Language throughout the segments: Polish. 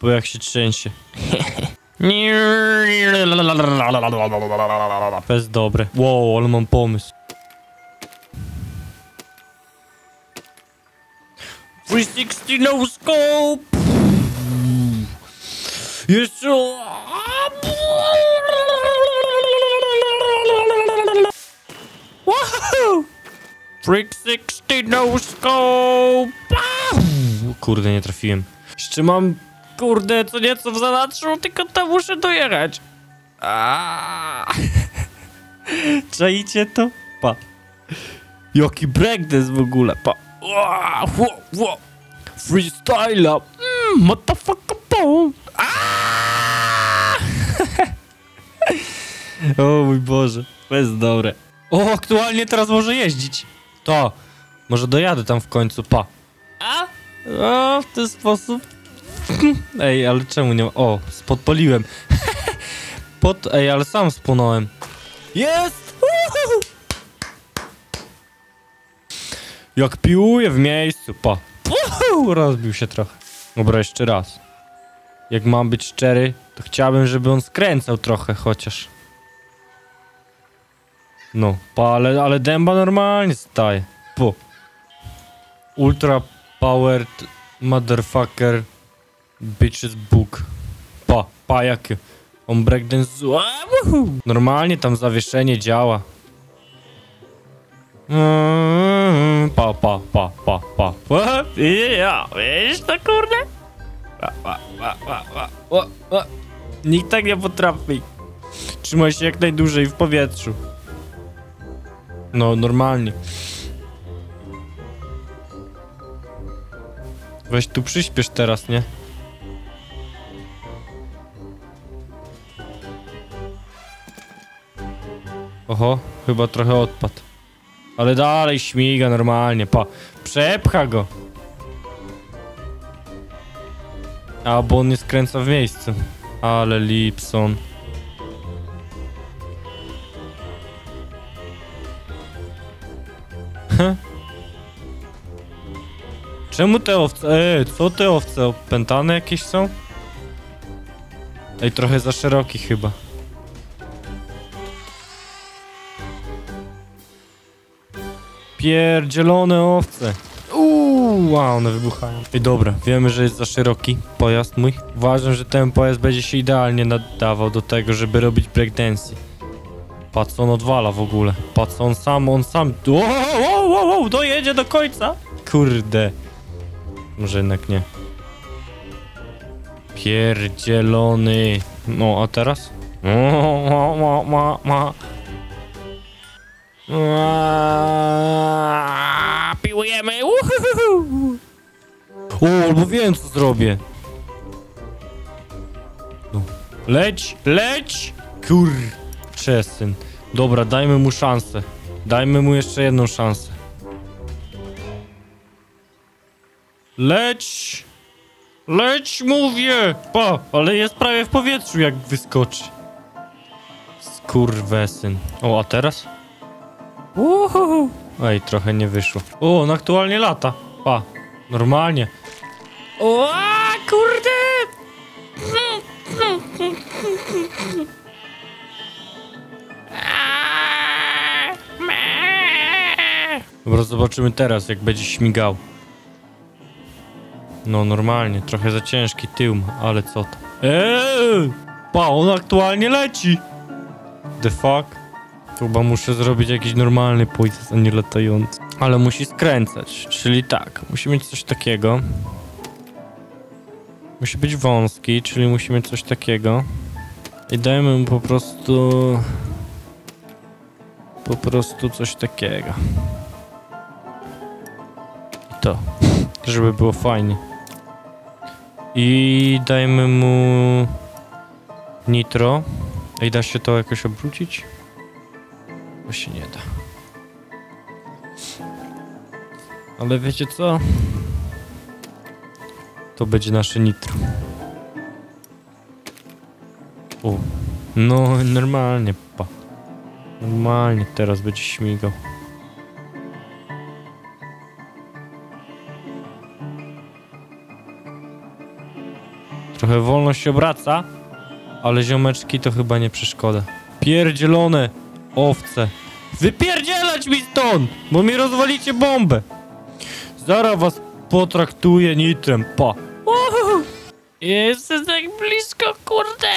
bo jak się trzęsie. To jest dobre. Wow, ale mam pomysł. 360 no scope! Jeszcze... Wahoo! 360 no scope! Kurde, nie trafiłem. Jeszcze mam, kurde, co nieco w zanadrzu, tylko tam muszę dojechać. Aaaa. Czajcie to? Pa. Jaki breakdance w ogóle, pa. Ua, wo. Freestyla. Mm, motherfucker, boom. O mój Boże, to jest dobre. O, aktualnie teraz może jeździć. To, może dojadę tam w końcu, pa. A? O, w ten sposób. Ej, ale czemu nie ma... O, podpaliłem. Pod... Ej, ale sam spłonąłem. Jest! Jak piłuję w miejscu, pa. Uhu! Rozbił się trochę. Dobra, jeszcze raz. Jak mam być szczery, to chciałbym, żeby on skręcał trochę chociaż. No, pa, ale, ale dęba normalnie staje. Po. Ultra powered motherfucker bitches book. Pa, pa jakie. On breakdance... Normalnie tam zawieszenie działa. Mm, Pa, pa, pa, pa, pa. Ja, wiesz to kurde? Nikt tak nie potrafi. Trzymaj się jak najdłużej w powietrzu. No, normalnie. Weź tu przyspiesz teraz, nie? Oho, chyba trochę odpadł. Ale dalej śmiga normalnie, pa. Przepcha go. A, bo on nie skręca w miejscu. Ale Lipson. Czemu te owce... Ej, co te owce? Opętane jakieś są? Ej, trochę za szeroki chyba. Pierdzielone owce. Uuu, wow, one wybuchają. I dobra, wiemy, że jest za szeroki pojazd mój. Uważam, że ten pojazd będzie się idealnie nadawał do tego, żeby robić breakdance. Patrz, on odwala w ogóle. Patrz, on sam, on sam... Wow, wow, wow, wow, dojedzie do końca. Kurde. Może jednak nie. Pierdzielony. No, a teraz? O, ma, ma, ma. Aaaa, Piłujemy! Uhuhu. O, albo wiem co zrobię. No. Leć, leć! Kur... Czesyn. Dobra, dajmy mu szansę. Dajmy mu jeszcze jedną szansę. Leć! Leć, mówię! Pa, ale jest prawie w powietrzu, jak wyskoczy. Skurwesyn. O, a teraz? Uhuhu. Ej, trochę nie wyszło. O, on aktualnie lata. Pa, normalnie. O, kurde! Dobra, zobaczymy teraz, jak będzie śmigał. No, normalnie, trochę za ciężki tył, ale co to? Eee! Pa, on aktualnie leci! The fuck? Chyba muszę zrobić jakiś normalny pojazd, a nie latający. Ale musi skręcać, czyli tak, musi mieć coś takiego. Musi być wąski, czyli musi mieć coś takiego. I dajmy mu po prostu... Po prostu coś takiego. I to. Żeby było fajnie. I dajmy mu... Nitro. Ej, da się to jakoś obrócić? To się nie da. Ale wiecie co? To będzie nasze nitro. O, no normalnie, pa. Normalnie teraz będzie śmigał. Trochę wolno się obraca, ale ziomeczki to chyba nie przeszkoda. Pierdzielone owce. Wypierdzielać mi stąd, bo mi rozwalicie bombę. Zaraz was potraktuję nitrem, pa. Uhu. Jestem tak blisko, kurde.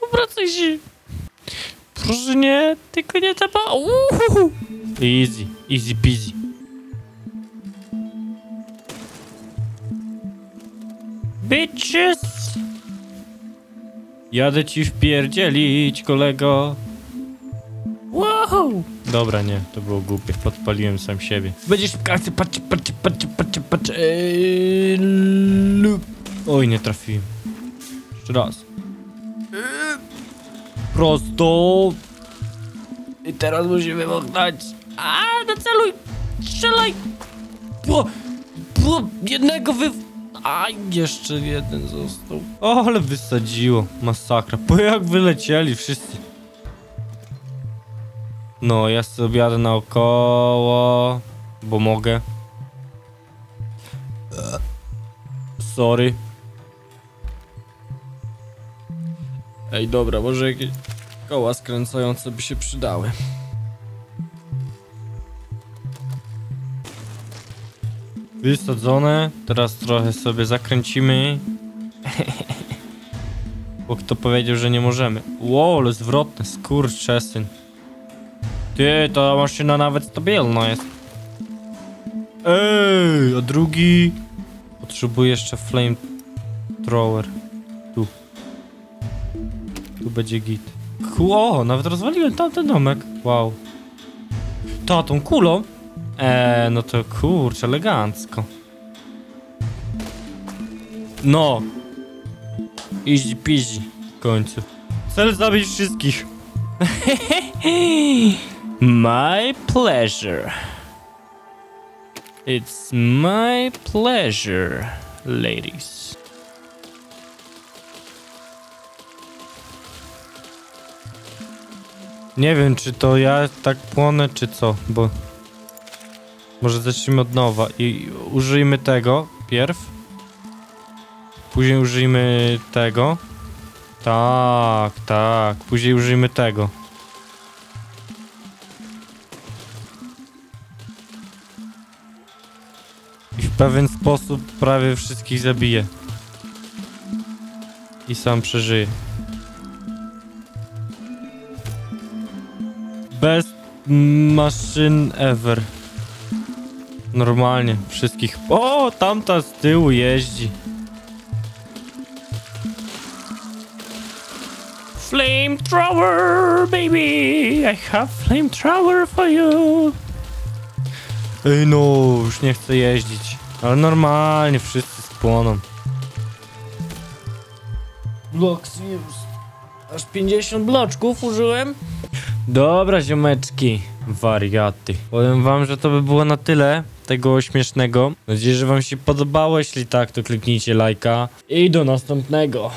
Obracaj się. Proszę nie, tylko nie ta ba... Uhu. Easy, easy peasy. Bitches! Jadę ci wpierdzielić, kolego. Wow! Dobra, nie, to było głupie. Podpaliłem sam siebie. Będziesz w kasy, patrz, patrz, patrz, patrz, patrz. Lu- Oj, nie trafiłem. Jeszcze raz. Eee, Prosto. I teraz musimy wychnąć. A, naceluj! Strzelaj! Po, po, jednego wy... A, jeszcze jeden został. O, ale wysadziło. Masakra. Po jak wylecieli wszyscy. No, ja sobie jadę naokoło, bo mogę. Sorry. Ej, dobra, może jakieś koła skręcające by się przydały. Wysadzone. Teraz trochę sobie zakręcimy. Bo kto powiedział, że nie możemy? Wow, ale zwrotne, skurczesyn. Ty, ta maszyna nawet stabilna jest. Ej, a drugi... Potrzebuję jeszcze flame thrower. Tu. Tu będzie git. Ło, nawet rozwaliłem tamten domek. Wow. Ta, tą kulą? Eee, no to kurczę, elegancko. No. Easy peasy. W końcu. Cel zabić wszystkich. My pleasure. It's my pleasure, ladies. Nie wiem, czy to ja tak płonę, czy co, bo... Może zacznijmy od nowa i użyjmy tego pierw. Później użyjmy tego. Tak, tak. Później użyjmy tego. Pewien sposób prawie wszystkich zabiję. I sam przeżyję. Best machine ever. Normalnie, wszystkich. O, tamta z tyłu jeździ. Flamethrower, baby! I have flamethrower for you! Ej no, już nie chcę jeździć. Ale normalnie, wszyscy spłoną. Blocks used. Aż 50 bloczków użyłem? Dobra, ziomeczki, wariaty. Powiem wam, że to by było na tyle tego śmiesznego. Mam nadzieję, że wam się podobało. Jeśli tak, to kliknijcie lajka. I do następnego.